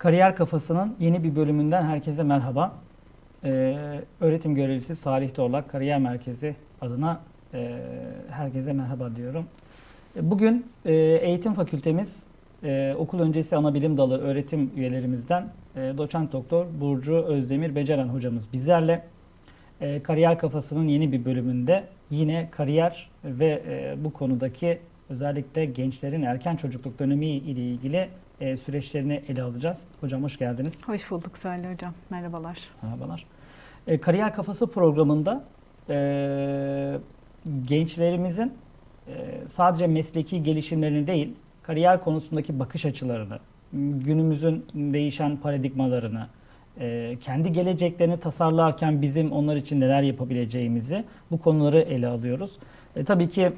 Kariyer Kafası'nın yeni bir bölümünden herkese merhaba. Ee, öğretim görevlisi Salih Torlak Kariyer Merkezi adına e, herkese merhaba diyorum. E, Bugün e, eğitim fakültemiz e, okul öncesi anabilim dalı öğretim üyelerimizden e, doçent doktor Burcu Özdemir Beceren hocamız bizlerle. E, Kariyer Kafası'nın yeni bir bölümünde yine kariyer ve e, bu konudaki özellikle gençlerin erken çocukluk dönemi ile ilgili e, süreçlerini ele alacağız. Hocam hoş geldiniz. Hoş bulduk Salih Hocam. Merhabalar. Merhabalar. E, Kariyer Kafası programında e, gençlerimizin e, sadece mesleki gelişimlerini değil, kariyer konusundaki bakış açılarını, günümüzün değişen paradigmalarını, e, kendi geleceklerini tasarlarken bizim onlar için neler yapabileceğimizi bu konuları ele alıyoruz. E, tabii ki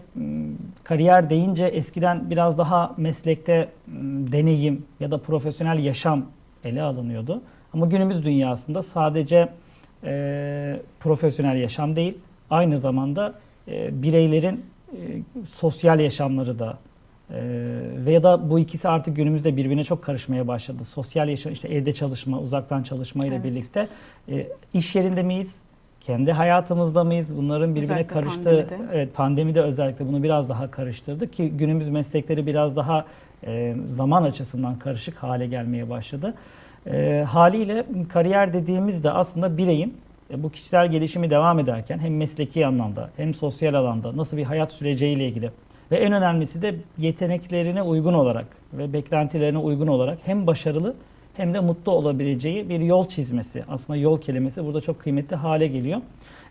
kariyer deyince eskiden biraz daha meslekte deneyim ya da profesyonel yaşam ele alınıyordu. Ama günümüz dünyasında sadece e, profesyonel yaşam değil, aynı zamanda e, bireylerin e, sosyal yaşamları da e, veya da bu ikisi artık günümüzde birbirine çok karışmaya başladı. Sosyal yaşam, işte evde çalışma, uzaktan çalışma ile Evet. birlikte e, iş yerinde miyiz? Kendi hayatımızda mıyız? Bunların birbirine Özellikle karıştığı, pandemide. evet pandemide özellikle bunu biraz daha karıştırdı ki günümüz meslekleri biraz daha e, zaman açısından karışık hale gelmeye başladı. E, haliyle kariyer dediğimizde aslında bireyin e, bu kişisel gelişimi devam ederken hem mesleki anlamda hem sosyal alanda nasıl bir hayat süreceğiyle ilgili ve en önemlisi de yeteneklerine uygun olarak ve beklentilerine uygun olarak hem başarılı hem de mutlu olabileceği bir yol çizmesi. Aslında yol kelimesi burada çok kıymetli hale geliyor.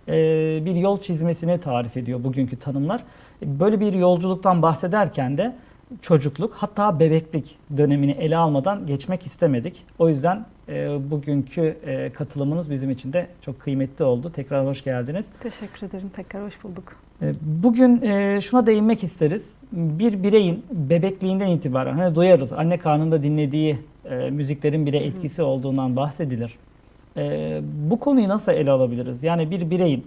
E, bir yol çizmesini tarif ediyor bugünkü tanımlar. Böyle bir yolculuktan bahsederken de çocukluk hatta bebeklik dönemini ele almadan geçmek istemedik. O yüzden e, bugünkü e, katılımınız bizim için de çok kıymetli oldu. Tekrar hoş geldiniz. Teşekkür ederim. Tekrar hoş bulduk. E, Bugün e, şuna değinmek isteriz. Bir bireyin bebekliğinden itibaren hani duyarız anne karnında dinlediği e, müziklerin bile etkisi olduğundan bahsedilir. E, bu konuyu nasıl ele alabiliriz? Yani bir bireyin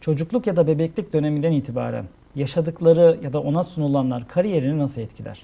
çocukluk ya da bebeklik döneminden itibaren yaşadıkları ya da ona sunulanlar kariyerini nasıl etkiler?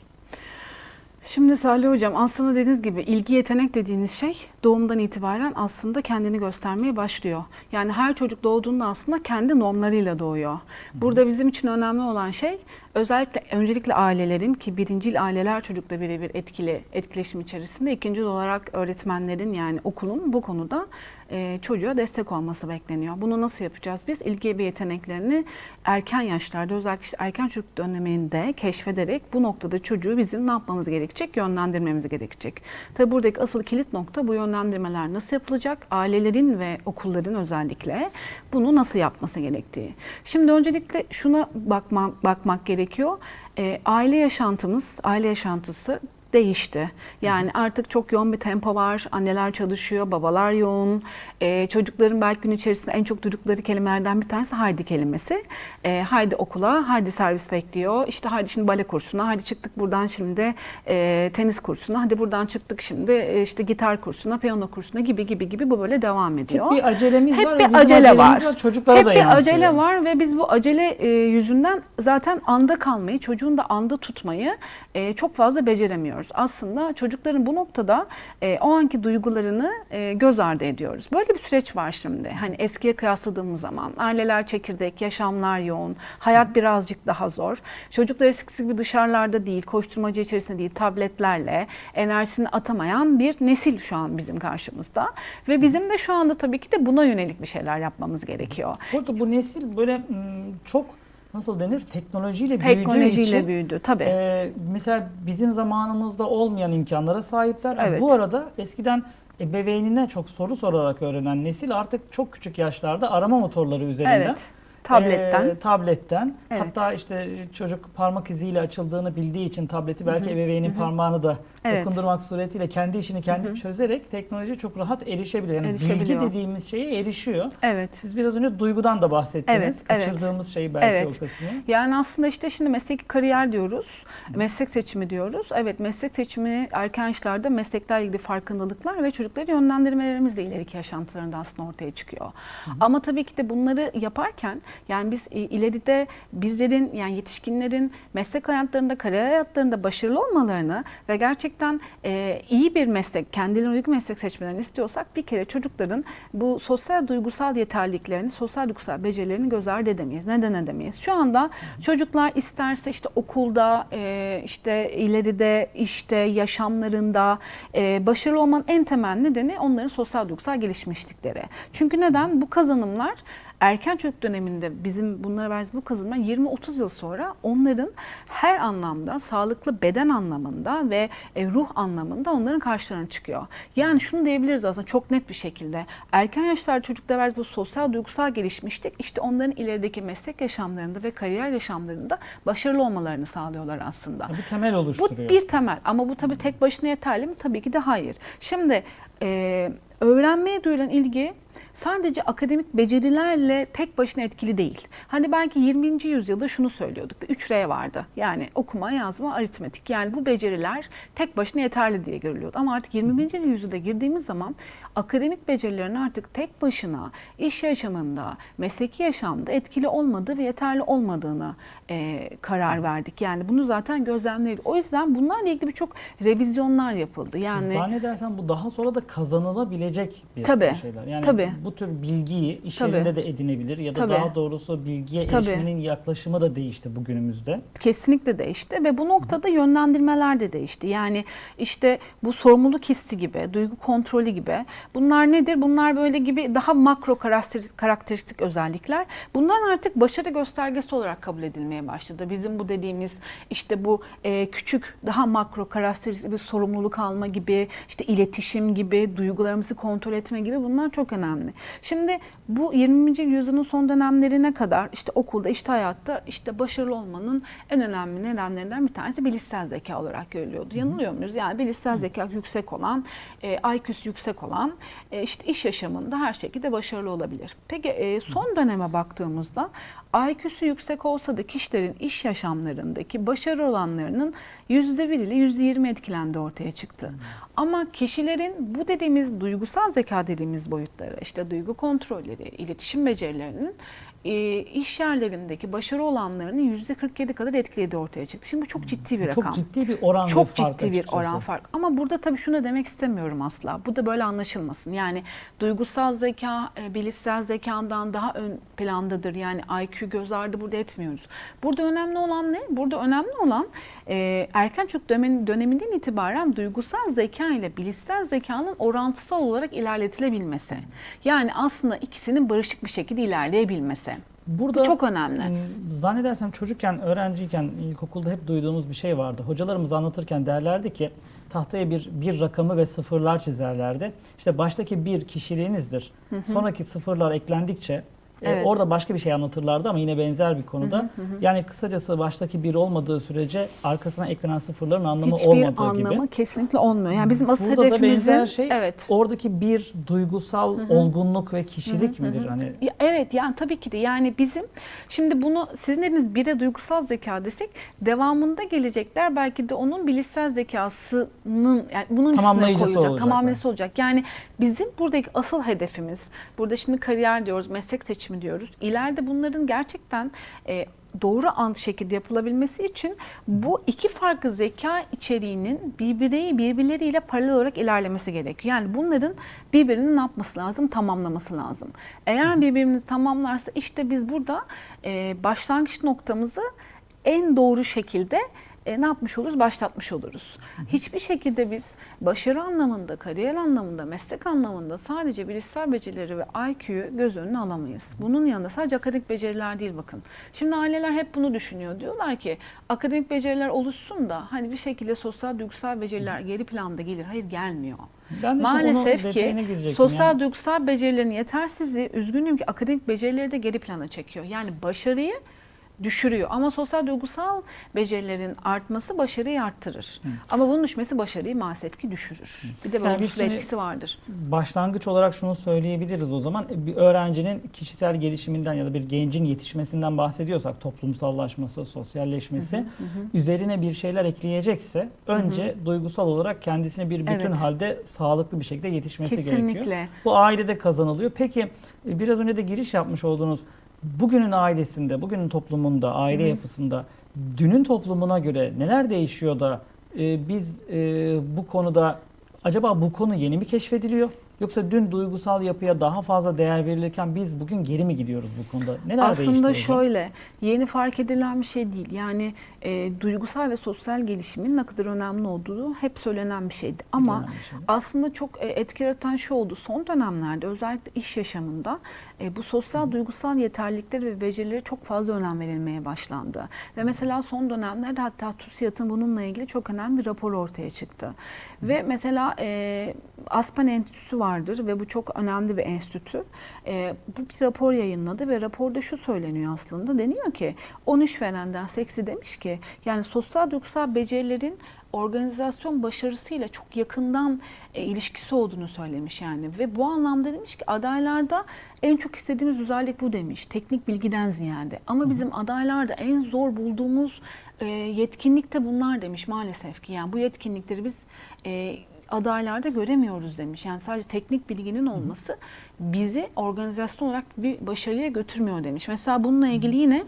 Şimdi Salih Hocam aslında dediğiniz gibi ilgi yetenek dediğiniz şey doğumdan itibaren aslında kendini göstermeye başlıyor. Yani her çocuk doğduğunda aslında kendi normlarıyla doğuyor. Burada bizim için önemli olan şey özellikle öncelikle ailelerin ki birincil aileler çocukla birebir etkili etkileşim içerisinde ikinci olarak öğretmenlerin yani okulun bu konuda e, çocuğa destek olması bekleniyor. Bunu nasıl yapacağız biz? İlgi ve yeteneklerini erken yaşlarda özellikle işte erken çocuk döneminde keşfederek bu noktada çocuğu bizim ne yapmamız gerekecek? Yönlendirmemiz gerekecek. Tabi buradaki asıl kilit nokta bu yönlendirmeler nasıl yapılacak? Ailelerin ve okulların özellikle bunu nasıl yapması gerektiği. Şimdi öncelikle şuna bakma, bakmak gerekiyor. E, aile yaşantımız, aile yaşantısı değişti. Yani artık çok yoğun bir tempo var. Anneler çalışıyor, babalar yoğun. Ee, çocukların belki gün içerisinde en çok duydukları kelimelerden bir tanesi haydi kelimesi. Ee, haydi okula, haydi servis bekliyor. İşte haydi şimdi bale kursuna, haydi çıktık buradan şimdi e, tenis kursuna, hadi buradan çıktık şimdi e, işte gitar kursuna, piyano kursuna gibi gibi gibi bu böyle devam ediyor. Hep bir acelemiz Hep var. bir acele acelemiz var. Çocuklara Hep da bir yansıyor. acele var ve biz bu acele e, yüzünden zaten anda kalmayı, çocuğun da anda tutmayı e, çok fazla beceremiyoruz. Aslında çocukların bu noktada e, o anki duygularını e, göz ardı ediyoruz. Böyle bir süreç var şimdi. Hani eskiye kıyasladığımız zaman aileler çekirdek, yaşamlar yoğun, hayat birazcık daha zor. Çocuklar eskisi gibi dışarılarda değil, koşturmacı içerisinde değil, tabletlerle enerjisini atamayan bir nesil şu an bizim karşımızda. Ve bizim de şu anda tabii ki de buna yönelik bir şeyler yapmamız gerekiyor. Burada bu nesil böyle çok nasıl denir teknolojiyle büyüdüğü Teknolojiyle için büyüdü tabii. e, mesela bizim zamanımızda olmayan imkanlara sahipler. Evet. Bu arada eskiden ebeveynine çok soru sorarak öğrenen nesil artık çok küçük yaşlarda arama motorları üzerinden evet. Tabletten. e, tabletten Evet. hatta işte çocuk parmak iziyle açıldığını bildiği için tableti belki ebeveynin parmağını da Evet. dokundurmak suretiyle kendi işini kendi çözerek teknolojiye çok rahat erişebiliyor. Yani bilgi dediğimiz şeye erişiyor. evet. Siz biraz önce duygudan da bahsettiniz. Evet, evet. Kaçırdığımız şeyi belki Evet. o kısmı. Yani aslında işte şimdi mesleki kariyer diyoruz, meslek seçimi diyoruz. Evet meslek seçimi erken yaşlarda mesleklerle ilgili farkındalıklar ve çocukları yönlendirmelerimiz de ileriki yaşantılarında aslında ortaya çıkıyor. Ama tabii ki de bunları yaparken Yani biz ileride bizlerin yani yetişkinlerin meslek hayatlarında, kariyer hayatlarında başarılı olmalarını ve gerçekten e, iyi bir meslek, kendilerine uygun meslek seçmelerini istiyorsak bir kere çocukların bu sosyal duygusal yeterliliklerini, sosyal duygusal becerilerini göz ardı edemeyiz. Neden edemeyiz? Şu anda çocuklar isterse işte okulda, e, işte ileride işte yaşamlarında e, başarılı olmanın en temel nedeni onların sosyal duygusal gelişmişlikleri. Çünkü neden? Bu kazanımlar erken çocuk döneminde bizim bunlara verdiğimiz bu kazanımlar 20-30 yıl sonra onların her anlamda sağlıklı beden anlamında ve e, ruh anlamında onların karşılarına çıkıyor. Yani şunu diyebiliriz aslında çok net bir şekilde. Erken yaşlarda çocukta verdiğimiz bu sosyal duygusal gelişmişlik işte onların ilerideki meslek yaşamlarında ve kariyer yaşamlarında başarılı olmalarını sağlıyorlar aslında. Bir temel Bu oluşturuyor. bir temel ama bu tabii tek başına yeterli mi? Tabii ki de hayır. Şimdi e, öğrenmeye duyulan ilgi sadece akademik becerilerle tek başına etkili değil. Hani belki 20. yüzyılda şunu söylüyorduk. 3R vardı. Yani okuma, yazma, aritmetik. Yani bu beceriler tek başına yeterli diye görülüyordu. Ama artık 21. yüzyılda girdiğimiz zaman akademik becerilerin artık tek başına iş yaşamında, mesleki yaşamda etkili olmadığı ve yeterli olmadığını e, karar verdik. Yani bunu zaten gözlemleyebiliriz. O yüzden bunlarla ilgili birçok revizyonlar yapıldı. Yani Zannedersem bu daha sonra da kazanılabilecek bir Tabii, şeyler. Yani tabii. Bu tür bilgiyi iş Tabii. yerinde de edinebilir ya da Tabii. daha doğrusu bilgiye Tabii. erişmenin yaklaşımı da değişti bugünümüzde. kesinlikle değişti ve bu noktada yönlendirmeler de değişti. Yani işte bu sorumluluk hissi gibi, duygu kontrolü gibi bunlar nedir? Bunlar böyle gibi daha makro karakteristik, karakteristik özellikler. Bunlar artık başarı göstergesi olarak kabul edilmeye başladı. Bizim bu dediğimiz işte bu e, küçük daha makro karakteristik bir sorumluluk alma gibi, işte iletişim gibi, duygularımızı kontrol etme gibi bunlar çok önemli. Şimdi bu 20. yüzyılın son dönemlerine kadar işte okulda, işte hayatta işte başarılı olmanın en önemli nedenlerinden bir tanesi bilişsel zeka olarak görülüyordu. Yanılıyor muyuz? Yani bilişsel zeka yüksek olan, e, IQ'su yüksek olan e, işte iş yaşamında her şekilde başarılı olabilir. Peki e, son döneme baktığımızda IQ'su yüksek olsa da kişilerin iş yaşamlarındaki başarı oranlarının %1 ile %20 etkilendi ortaya çıktı. Ama kişilerin bu dediğimiz duygusal zeka dediğimiz boyutları işte duygu kontrolleri, iletişim becerilerinin e, iş yerlerindeki başarı olanlarının %47 kadar etkilediği ortaya çıktı. Şimdi bu çok ciddi bir rakam. Çok ciddi bir oran Çok fark ciddi bir açıkçası. oran fark. Ama burada tabii şunu demek istemiyorum asla. Bu da böyle anlaşılmasın. Yani duygusal zeka, e, bilişsel zekandan daha ön plandadır. Yani IQ göz ardı burada etmiyoruz. Burada önemli olan ne? Burada önemli olan e, erken çocuk dönem- döneminden itibaren duygusal zeka ile bilişsel zekanın orantısal olarak ilerletilebilmesi. Yani aslında ikisinin barışık bir şekilde ilerleyebilmesi. Burada Bu çok önemli. m, Zannedersem çocukken, öğrenciyken, ilkokulda hep duyduğumuz bir şey vardı. Hocalarımız anlatırken derlerdi ki tahtaya bir, bir rakamı ve sıfırlar çizerlerdi. İşte baştaki bir kişiliğinizdir. Sonraki sıfırlar eklendikçe e, Evet. orada başka bir şey anlatırlardı ama yine benzer bir konuda. Yani kısacası baştaki bir olmadığı sürece arkasına eklenen sıfırların anlamı Hiçbir olmadığı anlamı gibi. kesinlikle olmuyor. Yani bizim asıl Burada da hedefimizin benzer şey evet. oradaki bir duygusal olgunluk ve kişilik midir? Hani Ya Evet yani tabii ki de yani bizim şimdi bunu sizin dediğiniz bire duygusal zeka desek devamında gelecekler belki de onun bilişsel zekasının yani bunun üstüne koyacak, olacak tamamlayıcısı olacak. Yani bizim buradaki asıl hedefimiz burada şimdi kariyer diyoruz, meslek seçimi diyoruz. İleride bunların gerçekten e, doğru an şekilde yapılabilmesi için bu iki farklı zeka içeriğinin birbiri, birbirleriyle paralel olarak ilerlemesi gerekiyor. Yani bunların birbirini ne yapması lazım? Tamamlaması lazım. Eğer birbirini tamamlarsa işte biz burada e, başlangıç noktamızı en doğru şekilde e, ne yapmış oluruz? Başlatmış oluruz. Hiçbir şekilde biz başarı anlamında, kariyer anlamında, meslek anlamında sadece bilişsel becerileri ve IQ'yu göz önüne alamayız. Bunun yanında sadece akademik beceriler değil bakın. Şimdi aileler hep bunu düşünüyor. Diyorlar ki akademik beceriler oluşsun da hani bir şekilde sosyal duygusal beceriler geri planda gelir. Hayır gelmiyor. ben de Maalesef ki sosyal Yani duygusal becerilerin yetersizliği üzgünüm ki akademik becerileri de geri plana çekiyor. Yani başarıyı düşürüyor ama sosyal duygusal becerilerin artması başarıyı arttırır. Ama bunun düşmesi başarıyı maalesef ki düşürür. Bir de böyle Yani bir etkisi vardır. başlangıç olarak şunu söyleyebiliriz o zaman. Bir öğrencinin kişisel gelişiminden ya da bir gencin yetişmesinden bahsediyorsak toplumsallaşması, sosyalleşmesi üzerine bir şeyler ekleyecekse önce duygusal olarak kendisine bir bütün Evet. halde sağlıklı bir şekilde yetişmesi gerekiyor. Kesinlikle. Bu ailede kazanılıyor. Peki e, biraz önce de giriş yapmış olduğunuz bugünün ailesinde, bugünün toplumunda, aile yapısında dünün toplumuna göre neler değişiyor da e, biz e, bu konuda acaba bu konu yeni mi keşfediliyor? Yoksa dün duygusal yapıya daha fazla değer verilirken biz bugün geri mi gidiyoruz bu konuda? Neler değişti Aslında şöyle yeni fark edilen bir şey değil. Yani e, duygusal ve sosyal gelişimin ne kadar önemli olduğu hep söylenen bir şeydi. Ama Önemli şey. aslında çok e, etki yaratan şu oldu. Son dönemlerde özellikle iş yaşamında e, bu sosyal duygusal yeterlilikleri ve becerileri çok fazla önem verilmeye başlandı. Ve mesela son dönemlerde hatta TÜSİAD'ın bununla ilgili çok önemli bir rapor ortaya çıktı. Ve mesela e, Aspen Enstitüsü vardır ve bu çok önemli bir enstitü. E, bu bir rapor yayınladı ve raporda şu söyleniyor aslında. Deniyor ki 13 verenden seksi demiş ki yani sosyal duygusal becerilerin organizasyon başarısıyla çok yakından e, ilişkisi olduğunu söylemiş yani ve bu anlamda demiş ki adaylarda en çok istediğimiz özellik bu demiş teknik bilgiden ziyade ama bizim adaylarda en zor bulduğumuz e, yetkinlik de bunlar demiş maalesef ki yani bu yetkinlikleri biz e, adaylarda göremiyoruz demiş. Yani sadece teknik bilginin olması bizi organizasyon olarak bir başarıya götürmüyor demiş. Mesela bununla ilgili yine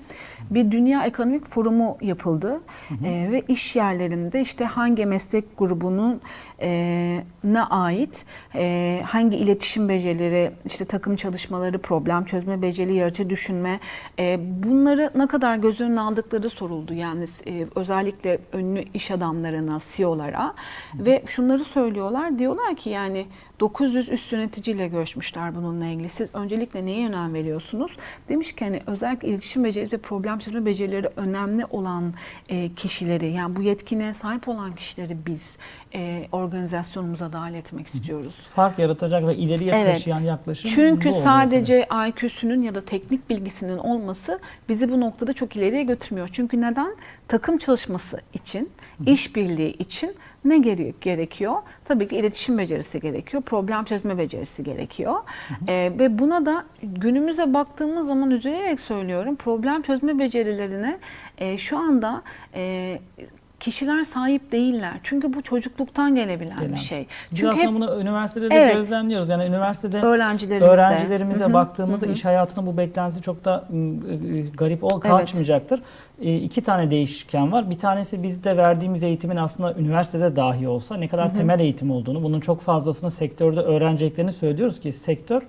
bir Dünya Ekonomik Forumu yapıldı Ee, ve iş yerlerinde işte hangi meslek grubunun e, ne ait e, hangi iletişim becerileri, işte takım çalışmaları, problem çözme beceri, yaratıcı düşünme e, bunları ne kadar göz önüne aldıkları soruldu. Yani e, özellikle ünlü iş adamlarına, CEO'lara ve şunları söylüyorlar. Diyorlar ki yani 900 üst yöneticiyle görüşmüşler bununla ilgili. Siz öncelikle neye önem veriyorsunuz? Demiş ki hani özellikle iletişim beceri ve problem çözme becerileri önemli olan e, kişileri yani bu yetkinliğe sahip olan kişileri biz e, organizasyonumuza dahil etmek istiyoruz. Fark yaratacak ve ileriye Evet. taşıyan yaklaşım Çünkü sadece IQ'sünün ya da teknik bilgisinin olması bizi bu noktada çok ileriye götürmüyor. Çünkü neden? Takım çalışması için, işbirliği için ne gere- gerekiyor? Tabii ki iletişim becerisi gerekiyor, problem çözme becerisi gerekiyor. Ee, ve buna da günümüze baktığımız zaman üzülerek söylüyorum, problem çözme becerilerine e, şu anda e, kişiler sahip değiller. Çünkü bu çocukluktan gelebilen Gelen. bir şey. Biz Çünkü aslında hep bunu üniversitede de Evet. gözlemliyoruz. Yani üniversitede öğrencilerimize Hı hı, baktığımızda hı hı. iş hayatının bu beklentisi çok da ım, e, garip ol kaçmayacaktır. E, iki tane değişken var. Bir tanesi bizde verdiğimiz eğitimin aslında üniversitede dahi olsa ne kadar temel eğitim olduğunu, bunun çok fazlasını sektörde öğreneceklerini söylüyoruz ki sektör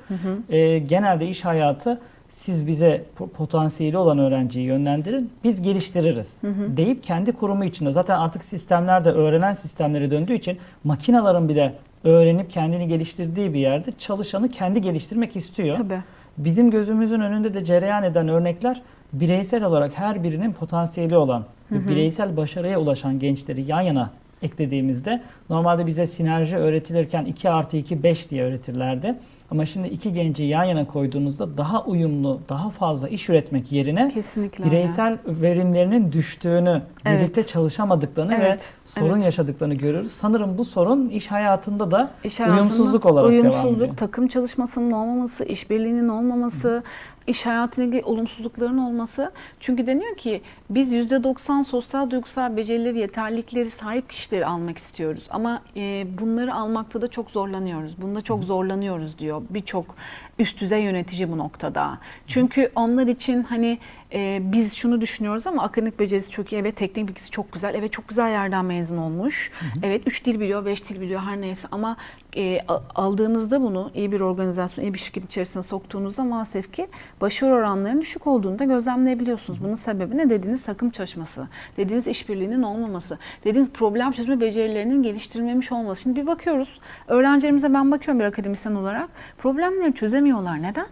e, genelde iş hayatı siz bize po- potansiyeli olan öğrenciyi yönlendirin, biz geliştiririz deyip kendi kurumu içinde zaten artık sistemler de öğrenen sistemlere döndüğü için makinaların bile öğrenip kendini geliştirdiği bir yerde çalışanı kendi geliştirmek istiyor. Tabii. Bizim gözümüzün önünde de cereyan eden örnekler bireysel olarak her birinin potansiyeli olan ve bireysel başarıya ulaşan gençleri yan yana eklediğimizde normalde bize sinerji öğretilirken 2 artı 2 5 diye öğretirlerdi. Ama şimdi iki genci yan yana koyduğunuzda daha uyumlu, daha fazla iş üretmek yerine Kesinlikle öyle. bireysel verimlerinin düştüğünü, Evet. birlikte çalışamadıklarını Evet, ve sorun evet. yaşadıklarını görüyoruz. Sanırım bu sorun iş hayatında da İş hayatında uyumsuzluk olarak devam ediyor. uyumsuzluk, takım çalışmasının olmaması, işbirliğinin olmaması, iş hayatıyla ilgili olumsuzlukların olması. Çünkü deniyor ki biz %90 sosyal duygusal becerileri, yeterlilikleri sahip kişileri almak istiyoruz. Ama e, bunları almakta da çok zorlanıyoruz. Bunda çok zorlanıyoruz diyor birçok üst düzey yönetici bu noktada. Çünkü onlar için hani e, biz şunu düşünüyoruz ama akademik becerisi çok iyi, evet teknik bilgisi çok güzel, evet çok güzel yerden mezun olmuş, evet 3 dil biliyor, 5 dil biliyor her neyse ama e, aldığınızda bunu iyi bir organizasyon, iyi bir şirket içerisine soktuğunuzda maalesef ki başarı oranlarının düşük olduğunu da gözlemleyebiliyorsunuz. Bunun sebebi ne? Dediğiniz takım çalışması, dediğiniz işbirliğinin olmaması, dediğiniz problem çözme becerilerinin geliştirilmemiş olması. Şimdi bir bakıyoruz, öğrencilerimize ben bakıyorum bir akademisyen olarak, problemleri çözemiyorlar. Neden?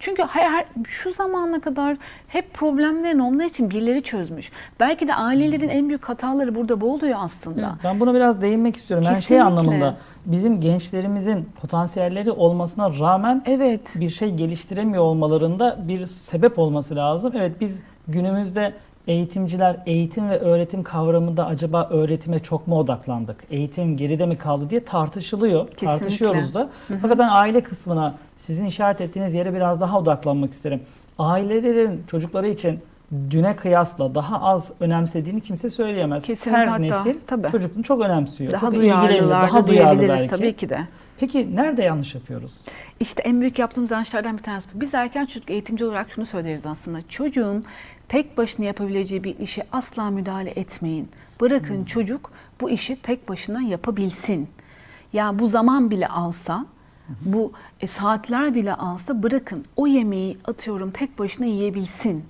Çünkü her, her- şu zamana kadar hep problemlerin onlar için birileri çözmüş. Belki de ailelerin en büyük hataları burada bu oluyor aslında. Evet, Ben buna biraz değinmek istiyorum. Yani şey anlamında bizim gençlerimizin potansiyelleri olmasına rağmen Evet. bir şey geliştiremiyor olmalarında bir sebep olması lazım. Evet biz günümüzde eğitimciler eğitim ve öğretim kavramında acaba öğretime çok mu odaklandık? Eğitim geride mi kaldı diye tartışılıyor. Kesinlikle. Tartışıyoruz da. Fakat ben aile kısmına sizin işaret ettiğiniz yere biraz daha odaklanmak isterim. Ailelerin çocukları için düne kıyasla daha az önemsediğini kimse söyleyemez. Kesinlikle Her hatta, nesil tabii. çocukluğunu çok önemsiyor. Daha çok ilgileniyor, da daha duyarlı diyebiliriz belki. tabii ki de. Peki nerede yanlış yapıyoruz? İşte en büyük yaptığımız yanlışlardan bir tanesi bu. Biz erken çocuk eğitimci olarak şunu söyleriz aslında. Çocuğun tek başına yapabileceği bir işe asla müdahale etmeyin. Bırakın çocuk bu işi tek başına yapabilsin. Yani bu zaman bile alsa, bu e, saatler bile alsa bırakın o yemeği atıyorum tek başına yiyebilsin.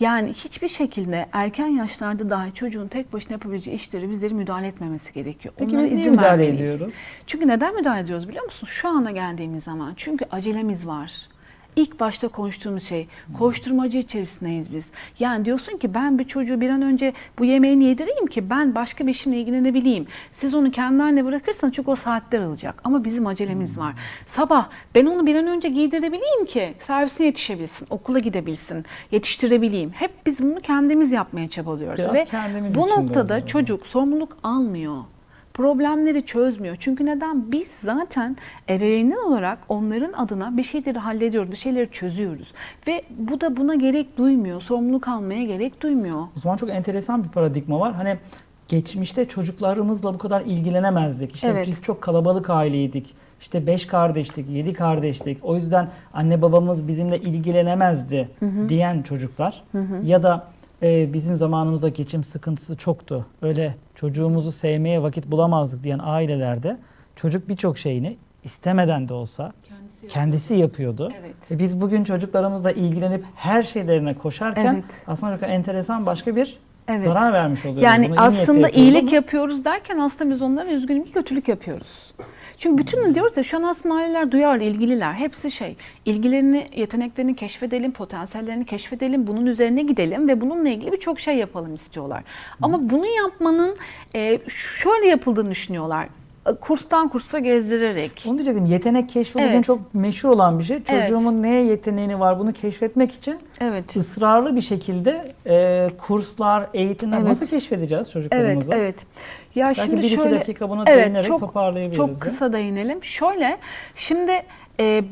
Yani hiçbir şekilde erken yaşlarda dahi çocuğun tek başına yapabileceği işleri bizleri müdahale etmemesi gerekiyor. Peki Onlara biz niye müdahale vermeliyiz. ediyoruz? Çünkü neden müdahale ediyoruz biliyor musun? Şu ana geldiğimiz zaman. Çünkü acelemiz var. İlk başta konuştuğumuz şey koşturmacı içerisindeyiz biz. Yani diyorsun ki ben bir çocuğu bir an önce bu yemeğini yedireyim ki ben başka bir işimle ilgilenebileyim. Siz onu kendi haline bırakırsanız çünkü o saatler alacak. Ama bizim acelemiz var. Sabah ben onu bir an önce giydirebileyim ki servisine yetişebilsin, okula gidebilsin, yetiştirebileyim. Hep biz bunu kendimiz yapmaya çabalıyoruz. Biraz Ve bu noktada oluyor. çocuk sorumluluk almıyor problemleri çözmüyor. Çünkü neden? Biz zaten ebeveynler olarak onların adına bir şeyleri hallediyoruz, bir şeyleri çözüyoruz. Ve bu da buna gerek duymuyor, sorumluluk almaya gerek duymuyor. O zaman çok enteresan bir paradigma var. Hani geçmişte çocuklarımızla bu kadar ilgilenemezdik. İşte Evet. biz çok kalabalık aileydik. İşte beş kardeştik, yedi kardeştik. O yüzden anne babamız bizimle ilgilenemezdi diyen çocuklar. Ya da e, bizim zamanımızda geçim sıkıntısı çoktu. Öyle çocuğumuzu sevmeye vakit bulamazdık diyen ailelerde çocuk birçok şeyini istemeden de olsa kendisi yapıyordu. Evet. Ve biz bugün çocuklarımızla ilgilenip her şeylerine koşarken Evet. aslında çok enteresan başka bir Evet. zarar vermiş oluyoruz. Yani Bunu aslında iyilik ama yapıyoruz derken aslında biz onlara üzgünüm ki kötülük yapıyoruz. Çünkü bütün diyoruz ya şu an aslında aileler duyarlı, ilgililer. Hepsi şey, ilgilerini, yeteneklerini keşfedelim, potansiyellerini keşfedelim, bunun üzerine gidelim ve bununla ilgili birçok şey yapalım istiyorlar. Ama bunu yapmanın e, şöyle yapıldığını düşünüyorlar. Kurstan kursa gezdirerek. Onu diyecektim. Yetenek keşfi bugün Evet. çok meşhur olan bir şey. Evet. Çocuğumun neye yeteneğini var bunu keşfetmek için Evet. ısrarlı bir şekilde e, kurslar, eğitimler Evet. nasıl keşfedeceğiz Evet, çocuklarımızı? evet. Ya Belki şimdi bir iki şöyle dakika buna Evet, değinerek çok- toparlayabiliriz. Çok ya. kısa değinelim. Şöyle, şimdi e,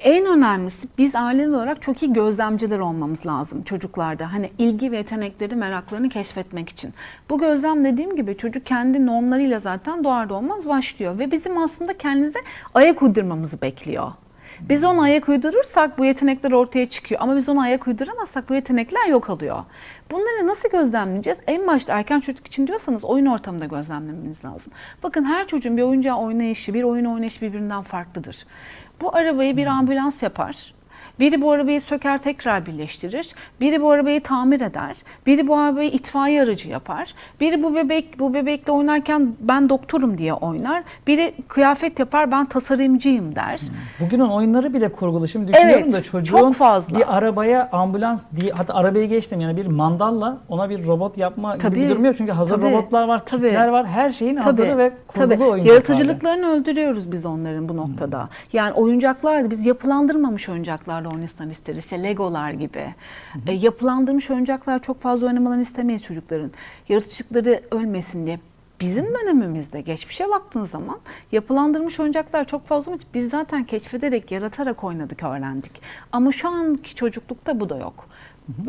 en önemlisi biz aileler olarak çok iyi gözlemciler olmamız lazım çocuklarda. Hani ilgi ve yetenekleri, meraklarını keşfetmek için. Bu gözlem dediğim gibi çocuk kendi normlarıyla zaten doğar doğmaz başlıyor. Ve bizim aslında kendimize ayak uydurmamızı bekliyor. Biz ona ayak uydurursak bu yetenekler ortaya çıkıyor. Ama biz ona ayak uyduramazsak bu yetenekler yok oluyor. Bunları nasıl gözlemleyeceğiz? En başta erken çocuk için diyorsanız oyun ortamında gözlemlemeniz lazım. Bakın her çocuğun bir oyuncağı oynayışı, bir oyun oynayışı birbirinden farklıdır. Bu arabayı bir ambulans yapar. Biri bu arabayı söker tekrar birleştirir. Biri bu arabayı tamir eder. Biri bu arabayı itfaiye aracı yapar. Biri bu bebek bu bebekle oynarken ben doktorum diye oynar. Biri kıyafet yapar ben tasarımcıyım der. Bugünün oyunları bile kurgulu. Şimdi düşünüyorum Evet, da çok çocuğun fazla. bir arabaya ambulans diye hatta arabayı geçtim yani bir mandalla ona bir robot yapma gibi bir Tabii, durum yok. Çünkü hazır tabii, robotlar var, tabii. kitler var. Her şeyin hazırı ve kurgulu tabii. oyuncaklar. Yaratıcılıklarını öldürüyoruz biz onların bu noktada. Yani oyuncaklar biz yapılandırmamış oyuncaklarla oynasın isteriz. İşte Legolar gibi. E, yapılandırmış oyuncaklar çok fazla oynamalarını istemeyiz çocukların. Yaratıcılıkları ölmesin diye. Bizim dönemimizde geçmişe baktığın zaman yapılandırmış oyuncaklar çok fazla olmuş. Biz zaten keşfederek, yaratarak oynadık, öğrendik. Ama şu anki çocuklukta bu da yok.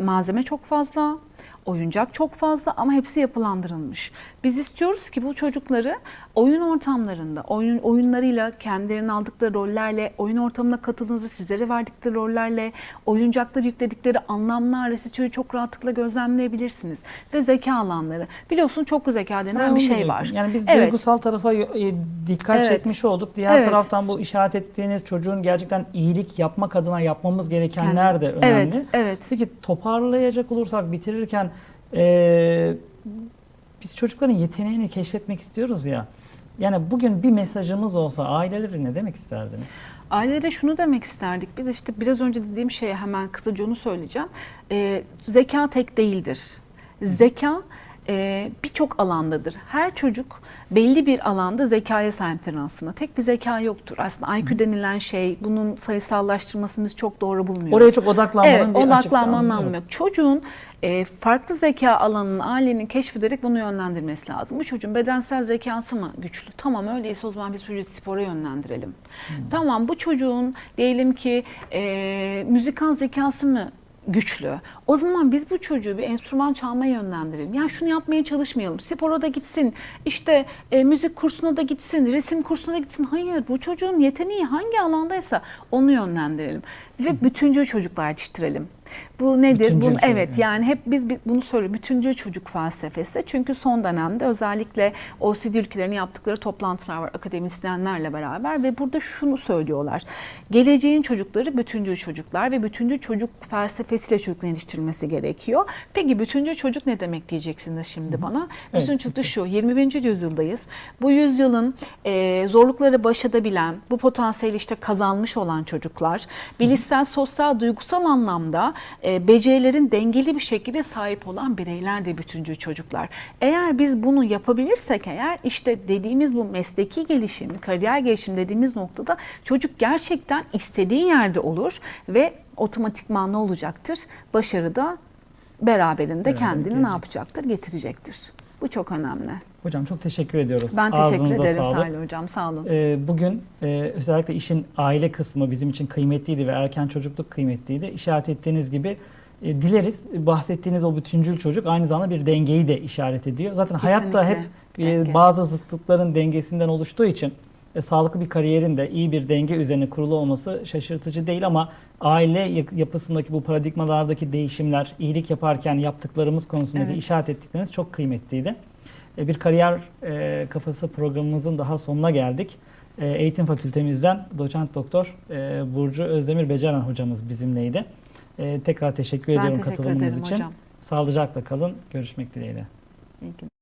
Malzeme çok fazla, oyuncak çok fazla ama hepsi yapılandırılmış. Biz istiyoruz ki bu çocukları oyun ortamlarında, oyun oyunlarıyla, kendilerinin aldıkları rollerle, oyun ortamına katıldığınızda sizlere verdikleri rollerle, oyuncaklar yükledikleri anlamlarla siz çocuğu çok rahatlıkla gözlemleyebilirsiniz. Ve zeka alanları. Biliyorsun çok zeka denen Ben bir şey var. Yani biz Evet. duygusal tarafa e, dikkat Evet. çekmiş olduk. Diğer Evet. taraftan bu işaret ettiğiniz çocuğun gerçekten iyilik yapmak adına yapmamız gerekenler de önemli. Evet, evet. Peki toparlayacak olursak bitirirken e, biz çocukların yeteneğini keşfetmek istiyoruz ya. Yani bugün bir mesajımız olsa ailelere ne demek isterdiniz? Ailelere şunu demek isterdik. Biz işte biraz önce dediğim şeye hemen kısaca onu söyleyeceğim. Ee, zeka tek değildir. Zeka e, birçok alandadır. Her çocuk belli bir alanda zekaya sahiptir aslında. Tek bir zeka yoktur. Aslında IQ denilen şey bunun sayısallaştırmasını çok doğru bulmuyoruz. Oraya çok odaklanmanın Evet, bir odaklanmanın yok. Çocuğun e, farklı zeka alanının ailenin keşfederek bunu yönlendirmesi lazım. Bu çocuğun bedensel zekası mı güçlü? Tamam öyleyse o zaman biz çocuğu spora yönlendirelim. Tamam bu çocuğun diyelim ki e, müzikal zekası mı güçlü. O zaman biz bu çocuğu bir enstrüman çalmaya yönlendirelim. Ya şunu yapmaya çalışmayalım. Spora da gitsin, işte e, müzik kursuna da gitsin, resim kursuna da gitsin. Hayır, bu çocuğun yeteneği hangi alandaysa onu yönlendirelim ve bütüncül çocuklar yetiştirelim. Bu nedir? Bütüncül Bunu, çocuk, evet yani hep biz bi- bunu söylüyoruz. Bütüncül çocuk felsefesi. Çünkü son dönemde özellikle OECD ülkelerinin yaptıkları toplantılar var akademisyenlerle beraber ve burada şunu söylüyorlar. Geleceğin çocukları bütüncül çocuklar ve bütüncül çocuk felsefesiyle çocukların yetiştirilmesi gerekiyor. Peki bütüncül çocuk ne demek diyeceksiniz şimdi bana? Evet, Bütüncül çocuk şu 21. yüzyıldayız. Bu yüzyılın e, zorlukları baş edebilen, bu potansiyeli işte kazanmış olan çocuklar, bilişsel, sosyal, duygusal anlamda e, becerilerin dengeli bir şekilde sahip olan bireyler de bütüncül çocuklar. Eğer biz bunu yapabilirsek eğer işte dediğimiz bu mesleki gelişim, kariyer gelişim dediğimiz noktada çocuk gerçekten istediği yerde olur ve otomatikman ne olacaktır? Başarıda beraberinde Beraber kendini ne gelecek. yapacaktır? Getirecektir. Bu çok önemli. Hocam çok teşekkür ediyoruz. Ben teşekkür Ağzınıza ederim sağlık. Salih Hocam. Sağ olun. Ee, bugün e, özellikle işin aile kısmı bizim için kıymetliydi ve erken çocukluk kıymetliydi. İşaret ettiğiniz gibi e, dileriz bahsettiğiniz o bütüncül çocuk aynı zamanda bir dengeyi de işaret ediyor. Zaten hayatta hep Kesinlikle. e, Denge. bazı zıtlıkların dengesinden oluştuğu için e, sağlıklı bir kariyerin de iyi bir denge üzerine kurulu olması şaşırtıcı değil ama aile yap- yapısındaki bu paradigmalardaki değişimler, iyilik yaparken yaptıklarımız konusundaki Evet. işaret ettikleriniz çok kıymetliydi. E, Bir kariyer e, kafası programımızın daha sonuna geldik. E, Eğitim Fakültemizden doçent doktor e, Burcu Özdemir Beceren hocamız bizimleydi. E, Tekrar teşekkür Ben ediyorum teşekkür katılımınız ederim için. hocam. Sağlıcakla kalın. Görüşmek dileğiyle. İyi günler.